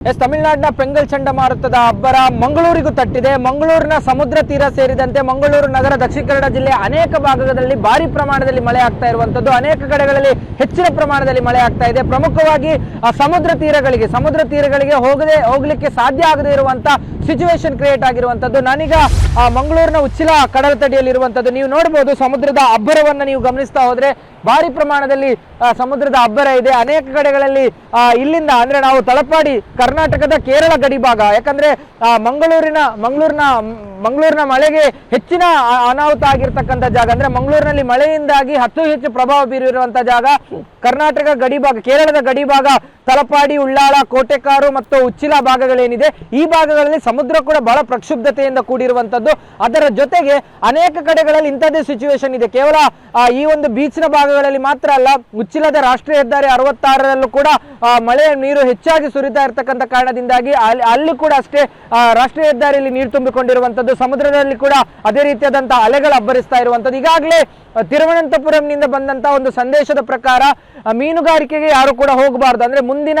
S ತಮಿಳುನಾಡಿನ ಪೆಂಗಲ್ ಚಂಡಮಾರುತದ ಅಬ್ಬರ ಮಂಗಳೂರಿಗೂ ತಟ್ಟಿದೆ. ಮಂಗಳೂರಿನ ಸಮುದ್ರ ತೀರ ಸೇರಿದಂತೆ ಮಂಗಳೂರು ನಗರ ದಕ್ಷಿಣ ಕನ್ನಡ ಜಿಲ್ಲೆ ಅನೇಕ ಭಾಗಗಳಲ್ಲಿ ಭಾರಿ ಪ್ರಮಾಣದಲ್ಲಿ ಮಳೆ ಆಗ್ತಾ ಇರುವಂತದ್ದು ಅನೇಕ ಕಡೆಗಳಲ್ಲಿ ಹೆಚ್ಚಿನ ಪ್ರಮಾಣದಲ್ಲಿ ಮಳೆ ಆಗ್ತಾ ಇದೆ. ಪ್ರಮುಖವಾಗಿ ಸಮುದ್ರ ತೀರಗಳಿಗೆ ಸಮುದ್ರ ತೀರಗಳಿಗೆ ಹೋಗದೆ ಹೋಗ್ಲಿಕ್ಕೆ ಸಾಧ್ಯ ಆಗದೆ ಇರುವಂತ ಸಿಚುವೇಶನ್ ಕ್ರಿಯೇಟ್ ಆಗಿರುವಂತದ್ದು ನಾನೀಗ ಆ, ಮಂಗಳೂರಿನ ಉಚ್ಚಿಲ ಕಡಲ ತಡಿಯಲ್ಲಿ ಇರುವಂತದ್ದು ನೀವು ನೋಡಬಹುದು ಸಮುದ್ರದ ಅಬ್ಬರವನ್ನ ನೀವು ಗಮನಿಸ್ತಾ ಹೋದ್ರೆ ಭಾರಿ ಪ್ರಮಾಣದಲ್ಲಿ ಸಮುದ್ರದ ಅಬ್ಬರ ಇದೆ. ಅನೇಕ ಕಡೆಗಳಲ್ಲಿ ಇಲ್ಲಿಂದ ಅಂದ್ರೆ ನಾವು ತಳಪಾಡಿ ಕರ್ನಾಟಕದ ಕೇರಳ ಗಡಿ ಭಾಗ ಯಾಕಂದ್ರೆ ಮಂಗಳೂರಿನ ಮಂಗಳೂರಿನ ಮಂಗಳೂರಿನ ಮಳೆಗೆ ಹೆಚ್ಚಿನ ಅನಾಹುತ ಆಗಿರ್ತಕ್ಕಂಥ ಜಾಗ ಅಂದ್ರೆ ಮಂಗಳೂರಿನಲ್ಲಿ ಮಳೆಯಿಂದಾಗಿ ಹತ್ತು ಹೆಚ್ಚು ಪ್ರಭಾವ ಬೀರಿರುವಂಥ ಜಾಗ ಕರ್ನಾಟಕ ಗಡಿ ಭಾಗ, ಕೇರಳದ ಗಡಿ ಭಾಗ, ತಲಪಾಡಿ ಉಳ್ಳಾಳ ಕೋಟೆಕಾರು ಮತ್ತು ಉಚ್ಚಿಲ ಭಾಗಗಳೇನಿದೆ. ಈ ಭಾಗಗಳಲ್ಲಿ ಸಮುದ್ರ ಕೂಡ ಬಹಳ ಪ್ರಕ್ಷುಬ್ಧತೆಯಿಂದ ಕೂಡಿರುವಂತದ್ದು ಅದರ ಜೊತೆಗೆ ಅನೇಕ ಕಡೆಗಳಲ್ಲಿ ಇಂಥದ್ದೇ ಸಿಚುವೇಶನ್ ಇದೆ. ಕೇವಲ ಈ ಒಂದು ಬೀಚ್ನ ಭಾಗಗಳಲ್ಲಿ ಮಾತ್ರ ಅಲ್ಲ, ಉಚ್ಚಿಲದ ರಾಷ್ಟ್ರೀಯ ಹೆದ್ದಾರಿ ಅರವತ್ತಾರರಲ್ಲೂ ಕೂಡ ಮಳೆಯ ನೀರು ಹೆಚ್ಚಾಗಿ ಸುರಿತಾ ಇರತಕ್ಕಂಥ ಕಾರಣದಿಂದಾಗಿ ಅಲ್ಲಿ ಕೂಡ ಅಷ್ಟೇ ರಾಷ್ಟ್ರೀಯ ಹೆದ್ದಾರಿಯಲ್ಲಿ ನೀರು ತುಂಬಿಕೊಂಡಿರುವಂತದ್ದು ಸಮುದ್ರದಲ್ಲಿ ಕೂಡ ಅದೇ ರೀತಿಯಾದಂತಹ ಅಲೆಗಳು ಅಬ್ಬರಿಸ್ತಾ ಇರುವಂತದ್ದು ಈಗಾಗಲೇ ತಿರುವನಂತಪುರಂನಿಂದ ಬಂದಂತ ಒಂದು ಸಂದೇಶದ ಪ್ರಕಾರ ಮೀನುಗಾರಿಕೆಗೆ ಯಾರು ಕೂಡ ಹೋಗಬಾರ್ದು. ಅಂದ್ರೆ ಮುಂದಿನ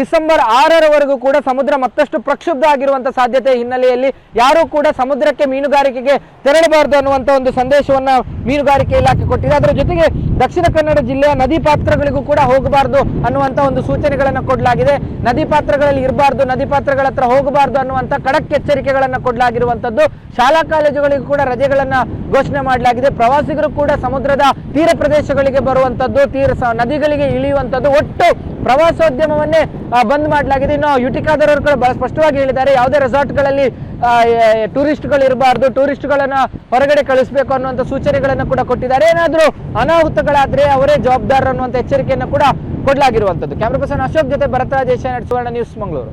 ಡಿಸೆಂಬರ್ ಆರರವರೆಗೂ ಕೂಡ ಸಮುದ್ರ ಮತ್ತಷ್ಟು ಪ್ರಕ್ಷುಬ್ಧ ಆಗಿರುವಂತಹ ಸಾಧ್ಯತೆ ಹಿನ್ನೆಲೆಯಲ್ಲಿ ಯಾರು ಕೂಡ ಸಮುದ್ರಕ್ಕೆ ಮೀನುಗಾರಿಕೆಗೆ ತೆರಳಬಾರದು ಅನ್ನುವಂತ ಒಂದು ಸಂದೇಶವನ್ನ ಮೀನುಗಾರಿಕೆ ಇಲಾಖೆ ಕೊಟ್ಟಿದೆ. ಅದರ ಜೊತೆಗೆ ದಕ್ಷಿಣ ಕನ್ನಡ ಜಿಲ್ಲೆಯ ನದಿ ಪಾತ್ರಗಳಿಗೂ ಕೂಡ ಹೋಗಬಾರದು ಅನ್ನುವಂತ ಒಂದು ಸೂಚನೆಗಳನ್ನ ಕೊಡಲಾಗಿದೆ. ನದಿ ಪಾತ್ರಗಳಲ್ಲಿ ಇರಬಾರ್ದು, ನದಿ ಪಾತ್ರಗಳ ಹತ್ರ ಹೋಗಬಾರ್ದು ಅನ್ನುವಂತ ಕಡಕ್ ಎಚ್ಚರಿಕೆಗಳನ್ನ ಕೊಡಲಾಗಿರುವಂತದ್ದು ಶಾಲಾ ಕಾಲೇಜುಗಳಿಗೂ ಕೂಡ ರಜೆಗಳನ್ನ ಘೋಷಣೆ ಮಾಡಲಾಗಿದೆ. ಪ್ರವಾಸಿಗರು ಕೂಡ ಸಮುದ್ರದ ತೀರ ಪ್ರದೇಶಗಳಿಗೆ ಬರುವಂತದ್ದು, ತೀರ ನದಿಗಳಿಗೆ ಇಳಿಯುವಂತದ್ದು ಒಟ್ಟು ಪ್ರವಾಸೋದ್ಯಮವನ್ನೇ ಬಂದ್ ಮಾಡಲಾಗಿದೆ. ಇನ್ನು ಯುಟಿಕಾದರವರು ಕೂಡ ಸ್ಪಷ್ಟವಾಗಿ ಹೇಳಿದ್ದಾರೆ. ಯಾವುದೇ ರೆಸಾರ್ಟ್ಗಳಲ್ಲಿ ಟೂರಿಸ್ಟ್ಗಳು ಇರಬಾರ್ದು ಟೂರಿಸ್ಟ್ಗಳನ್ನ ಹೊರಗಡೆ ಕಳಿಸಬೇಕು ಅನ್ನುವಂಥ ಸೂಚನೆಗಳನ್ನು ಕೂಡ ಕೊಟ್ಟಿದ್ದಾರೆ. ಏನಾದರೂ ಅನಾಹುತಗಳಾದ್ರೆ ಅವರೇ ಜವಾಬ್ದಾರರು ಅನ್ನುವಂಥ ಎಚ್ಚರಿಕೆಯನ್ನು ಕೂಡ ಕೊಡಲಾಗಿರುವಂಥದ್ದು ಕ್ಯಾಮ್ರಾ ಪರ್ಸನ್ ಅಶೋಕ್ ಜೊತೆ ಭರತರಾಜ್ ಏಷ್ಯಾನೆಟ್ ಸುವರ್ಣ ನ್ಯೂಸ್, ಮಂಗಳೂರು.